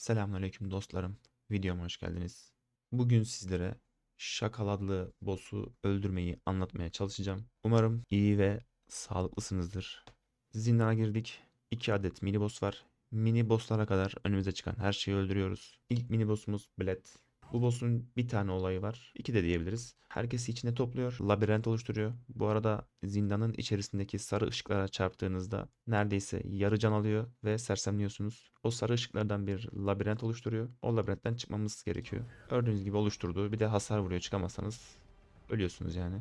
Selamünaleyküm dostlarım. Videoma hoş geldiniz. Bugün sizlere Şakal adlı boss'u öldürmeyi anlatmaya çalışacağım. Umarım iyi ve sağlıklısınızdır. Zindana girdik. 2 adet mini boss var. Mini boss'lara kadar önümüze çıkan her şeyi öldürüyoruz. İlk mini boss'umuz Bled. Bu boss'un bir tane olayı var. İki de diyebiliriz. Herkesi içine topluyor. Labirent oluşturuyor. Bu arada zindanın içerisindeki sarı ışıklara çarptığınızda neredeyse yarı can alıyor ve sersemliyorsunuz. O sarı ışıklardan bir labirent oluşturuyor. O labirentten çıkmamız gerekiyor. Gördüğünüz gibi oluşturduğu bir de hasar vuruyor. Çıkamazsanız ölüyorsunuz yani.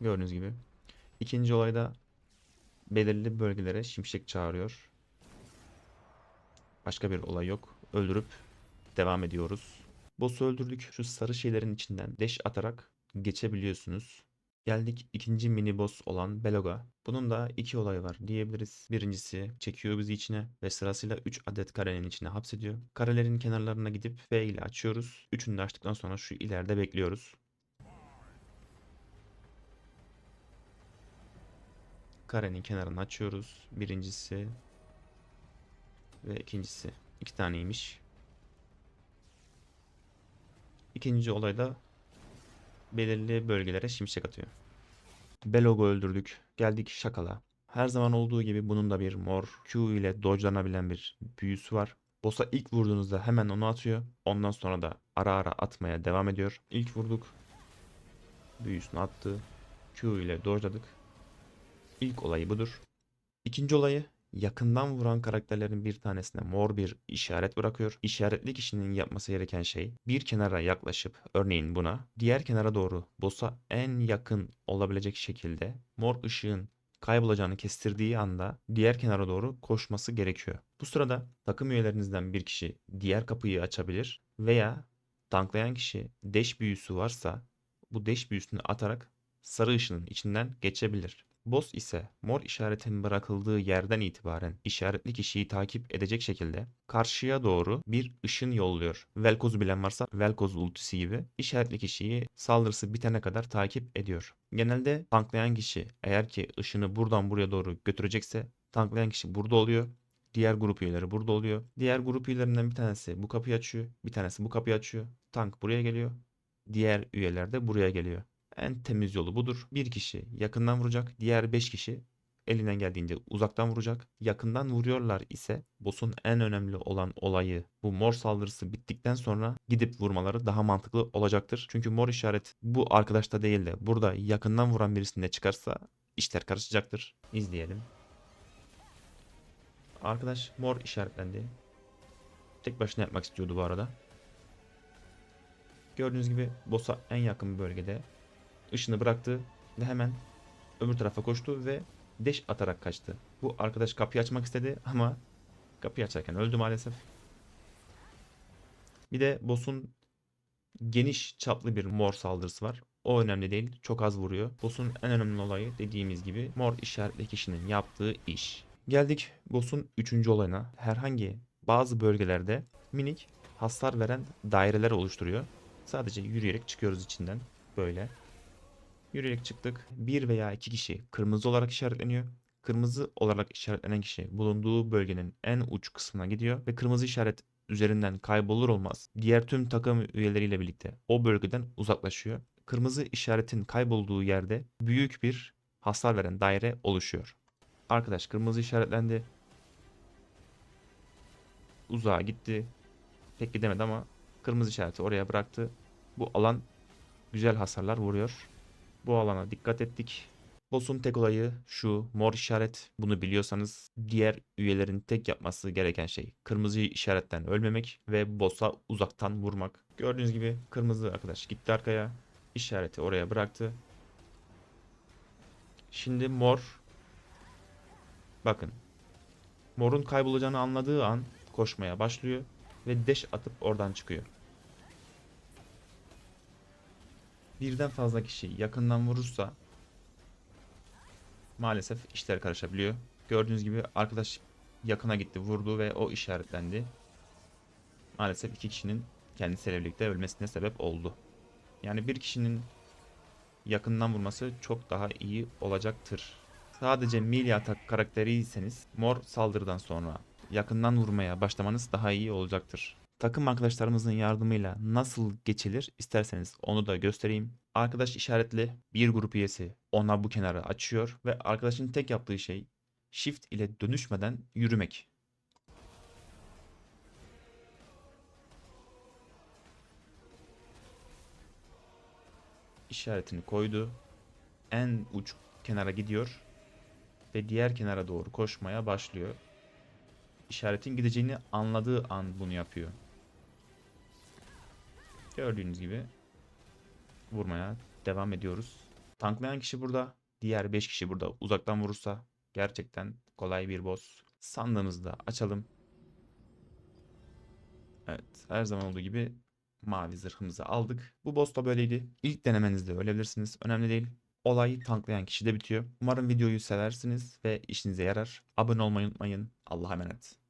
Gördüğünüz gibi. İkinci olayda belirli bölgelere şimşek çağırıyor. Başka bir olay yok. Öldürüp devam ediyoruz. Boss'u öldürdük. Şu sarı şeylerin içinden deş atarak geçebiliyorsunuz. Geldik ikinci mini boss olan Beloga. Bunun da iki olayı var diyebiliriz. Birincisi çekiyor bizi içine ve sırasıyla 3 adet karenin içine hapsediyor. Karelerin kenarlarına gidip V ile açıyoruz. Üçünü de açtıktan sonra şu ileride bekliyoruz. Karenin kenarını açıyoruz. Birincisi ve ikincisi. iki taneymiş. İkinci olayda belirli bölgelere şimşek atıyor. Belog'u öldürdük. Geldik Şakal'a. Her zaman olduğu gibi bunun da bir mor Q ile dodge'lanabilen bir büyüsü var. Boss'a ilk vurduğunuzda hemen onu atıyor. Ondan sonra da ara ara atmaya devam ediyor. İlk vurduk. Büyüsünü attı. Q ile dodge'ladık. İlk olayı budur. İkinci olayı yakından vuran karakterlerin bir tanesine mor bir işaret bırakıyor. İşaretli kişinin yapması gereken şey bir kenara yaklaşıp örneğin buna diğer kenara doğru boss'a en yakın olabilecek şekilde mor ışığın kaybolacağını kestirdiği anda diğer kenara doğru koşması gerekiyor. Bu sırada takım üyelerinizden bir kişi diğer kapıyı açabilir veya tanklayan kişi deş büyüsü varsa bu deş büyüsünü atarak sarı ışının içinden geçebilir. Boss ise mor işaretin bırakıldığı yerden itibaren işaretli kişiyi takip edecek şekilde karşıya doğru bir ışın yolluyor. Velkoz'u bilen varsa Velkoz ultisi gibi işaretli kişiyi saldırısı bitene kadar takip ediyor. Genelde tanklayan kişi eğer ki ışını buradan buraya doğru götürecekse tanklayan kişi burada oluyor. Diğer grup üyeleri burada oluyor. Diğer grup üyelerinden bir tanesi bu kapıyı açıyor. Bir tanesi bu kapıyı açıyor. Tank buraya geliyor. Diğer üyeler de buraya geliyor. En temiz yolu budur. Bir kişi yakından vuracak. Diğer 5 kişi elinden geldiğince uzaktan vuracak. Yakından vuruyorlar ise boss'un en önemli olan olayı bu mor saldırısı bittikten sonra gidip vurmaları daha mantıklı olacaktır. Çünkü mor işaret bu arkadaşta değil de burada yakından vuran birisinde çıkarsa işler karışacaktır. İzleyelim. Arkadaş mor işaretlendi. Tek başına yapmak istiyordu bu arada. Gördüğünüz gibi boss'a en yakın bölgede ışını bıraktı ve hemen öbür tarafa koştu ve deş atarak kaçtı. Bu arkadaş kapıyı açmak istedi ama kapıyı açarken öldü maalesef. Bir de boss'un geniş çaplı bir mor saldırısı var. O önemli değil. Çok az vuruyor. Boss'un en önemli olayı dediğimiz gibi mor işaretli kişinin yaptığı iş. Geldik boss'un 3. olayına. Herhangi bazı bölgelerde minik hasar veren daireler oluşturuyor. Sadece yürüyerek çıkıyoruz içinden. Böyle. Yürüyerek çıktık. Bir veya iki kişi kırmızı olarak işaretleniyor. Kırmızı olarak işaretlenen kişi bulunduğu bölgenin en uç kısmına gidiyor ve kırmızı işaret üzerinden kaybolur olmaz diğer tüm takım üyeleriyle birlikte o bölgeden uzaklaşıyor. Kırmızı işaretin kaybolduğu yerde büyük bir hasar veren daire oluşuyor. Arkadaş kırmızı işaretlendi. Uzağa gitti. Pek gidemedi ama kırmızı işareti oraya bıraktı. Bu alan güzel hasarlar vuruyor. Bu alana dikkat ettik. Boss'un tek olayı şu mor işaret. Bunu biliyorsanız diğer üyelerin tek yapması gereken şey kırmızı işaretten ölmemek ve boss'a uzaktan vurmak. Gördüğünüz gibi kırmızı arkadaş gitti arkaya. işareti oraya bıraktı. Şimdi mor bakın morun kaybolacağını anladığı an koşmaya başlıyor ve deş atıp oradan çıkıyor. Birden fazla kişi yakından vurursa maalesef işler karışabiliyor. Gördüğünüz gibi arkadaş yakına gitti, vurdu ve o işaretlendi. Maalesef iki kişinin kendisiyle birlikte ölmesine sebep oldu. Yani bir kişinin yakından vurması çok daha iyi olacaktır. Sadece melee atak karakteriyseniz mor saldırıdan sonra yakından vurmaya başlamanız daha iyi olacaktır. Takım arkadaşlarımızın yardımıyla nasıl geçilir isterseniz onu da göstereyim. Arkadaş işaretli bir grup üyesi ona bu kenarı açıyor ve arkadaşın tek yaptığı şey shift ile dönüşmeden yürümek. işaretini koydu. En uç kenara gidiyor ve diğer kenara doğru koşmaya başlıyor. İşaretin gideceğini anladığı an bunu yapıyor. Gördüğünüz gibi vurmaya devam ediyoruz. Tanklayan kişi burada, diğer 5 kişi burada uzaktan vurursa gerçekten kolay bir boss. Sandığımızı da açalım. Evet, her zaman olduğu gibi mavi zırhımızı aldık. Bu boss da böyleydi. İlk denemenizde ölebilirsiniz. Önemli değil. Olay tanklayan kişide bitiyor. Umarım videoyu seversiniz ve işinize yarar. Abone olmayı unutmayın. Allah'a emanet.